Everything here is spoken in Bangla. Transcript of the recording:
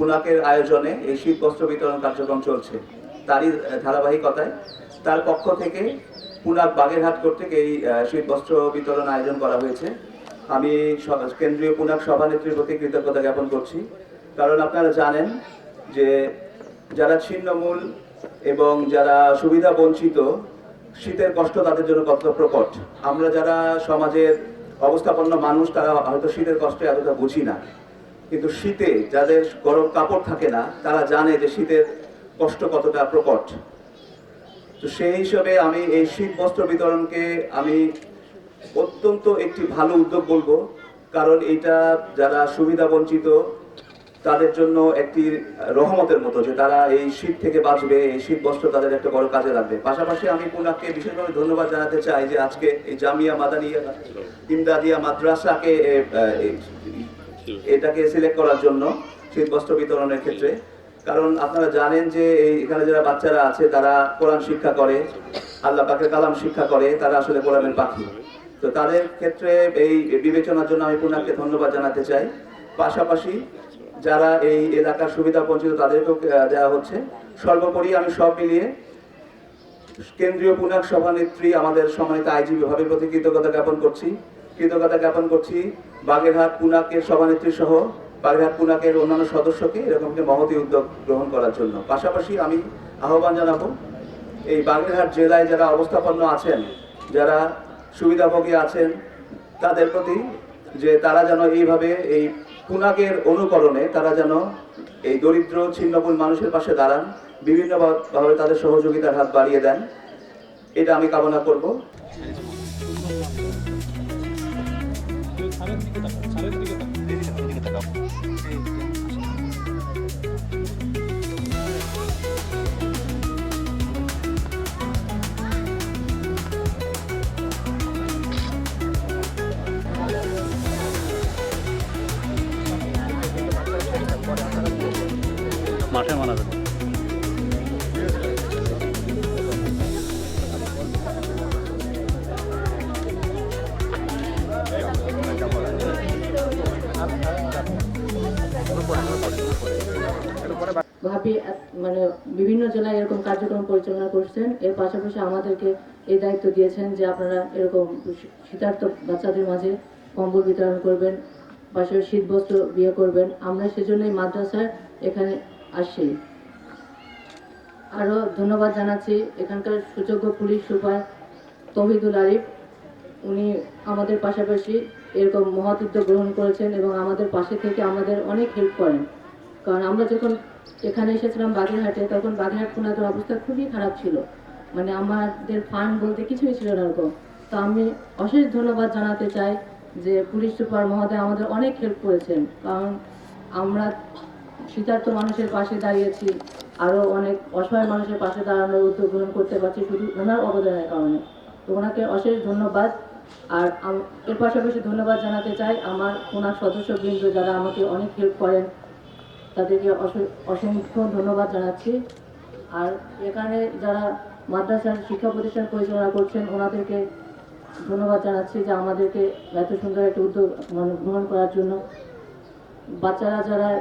পুনাকের আয়োজনে এই শীত বস্ত্র বিতরণ কার্যক্রম চলছে। তারই ধারাবাহিকতায় তার পক্ষ থেকে পুনাক বাগেরহাট কর্তৃক এই শীত বস্ত্র বিতরণ আয়োজন করা হয়েছে। আমি কেন্দ্রীয় পুনাক সভানেত্রীর প্রতি কৃতজ্ঞতা জ্ঞাপন করছি। কারণ আপনারা জানেন যে যারা ছিন্নমূল এবং যারা সুবিধা বঞ্চিত, শীতের কষ্ট তাদের জন্য কত প্রকট। আমরা যারা সমাজের অবস্থাপন্ন মানুষ, তারা হয়তো শীতের কষ্টে এতটা বুঝি না। কিন্তু শীতে যাদের গরম কাপড় থাকে না, তারা জানে যে শীতের কষ্ট কতটা প্রকট। তো সেই হিসাবে আমি এই শীত বস্ত্র বিতরণকে আমি অত্যন্ত একটি ভালো উদ্যোগ বলব, কারণ এটা যারা সুবিধা বঞ্চিত, তাদের জন্য একটি রহমতের মতো যে তারা এই শীত থেকে বাঁচবে, এই শীত বস্ত্র তাদের একটা বড় কাজে লাগবে। পাশাপাশি আমি পুনাককে বিশেষভাবে ধন্যবাদ জানাতে চাই যে আজকে এই জামিয়া মাদানিয়া, ইমদাদিয়া মাদ্রাসাকে এটাকে সিলেক্ট করার জন্য শীত বস্ত্র বিতরণের ক্ষেত্রে। কারণ আপনারা জানেন যে এই এখানে যারা বাচ্চারা আছে, তারা কোরআন শিক্ষা করে, আল্লাহ পাকের কালাম শিক্ষা করে, তারা আসলে কোরআনের পাখি। তো তাদের ক্ষেত্রে এই বিবেচনার জন্য আমি পুনাককে ধন্যবাদ জানাতে চাই। পাশাপাশি যারা এই এলাকার সুবিধা বঞ্চিত, তাদেরকেও দেওয়া হচ্ছে। সর্বোপরি আমি সব মিলিয়ে কেন্দ্রীয় পুনাক সভানেত্রী আমাদের সম্মানিত আইজিবি ভাবের প্রতি কৃতজ্ঞতা জ্ঞাপন করছি। কৃতজ্ঞতা জ্ঞাপন করছি। বাগেরহাট পুনাকের সভানেত্রী সহ, বাগেরহাট, পুনাকের অন্যান্য সদস্যকে এরকম একটি মহতি উদ্যোগ গ্রহণ করার জন্য। পাশাপাশি আমি আহ্বান জানাব, এই বাগেরহাট জেলায় যারা অবস্থাপন্ন আছেন, যারা সুবিধাভোগী আছেন, তাদের প্রতি যে তারা যেন এইভাবে এই পুনাকের অনুকরণে তারা যেন এই দরিদ্র ছিন্নমূল মানুষের পাশে দাঁড়ান, বিভিন্নভাবে তাদের সহযোগিতার হাত বাড়িয়ে দেন, এটা আমি কামনা করব। মাঠে মানা যাবে। ভাবি মানে বিভিন্ন জেলায় এরকম কার্যক্রম পরিচালনা করছেন। এর পাশাপাশি আমাদেরকে এই দায়িত্ব দিয়েছেন যে আপনারা এরকম শীতার্থ বাচ্চাদের মাঝে কম্বল বিতরণ করবেন পাশাপাশি শীত বস্ত্র বিয়ে করবেন। আমরা সেজন্যই মাদ্রাসার এখানে আসি আরও ধন্যবাদ জানাচ্ছি এখানকার সুযোগ্য পুলিশ সুপার তহিদুল আরিফ। উনি আমাদের পাশাপাশি এরকম মহৎ উদ্যোগ গ্রহণ করেছেন এবং আমাদের পাশে থেকে আমাদের অনেক হেল্প করেন। কারণ আমরা যখন এখানে এসেছিলাম বাগেরহাটে, তখন বাগেরহাট পুনাদের অবস্থা খুবই খারাপ ছিল। মানে আমাদের ফান্ড বলতে কিছুই ছিল না এরকম তো আমি অশেষ ধন্যবাদ জানাতে চাই যে পুলিশ সুপার মহোদয় আমাদের অনেক হেল্প করেছেন। কারণ আমরা শীতার্থ মানুষের পাশে দাঁড়িয়েছি আরও অনেক অসহায় মানুষের পাশে দাঁড়ানোর উদ্যোগ গ্রহণ করতে পারছি শুধু ওনার অবদানের কারণে। তো ওনাকে অশেষ ধন্যবাদ। আর এর পাশাপাশি ধন্যবাদ জানাতে চাই আমার ওনার সদস্যবৃন্দ যারা আমাকে অনেক হেল্প করেন। তাদেরকে অসে- অসংখ্য ধন্যবাদ জানাচ্ছি। আর এখানে যারা মাদ্রাসার শিক্ষা প্রতিষ্ঠান পরিচালনা করছেন, ওনাদেরকে ধন্যবাদ জানাচ্ছি যে আমাদেরকে এত সুন্দর একটা উদ্যোগ গ্রহণ করার জন্য। বাচ্চারা যারা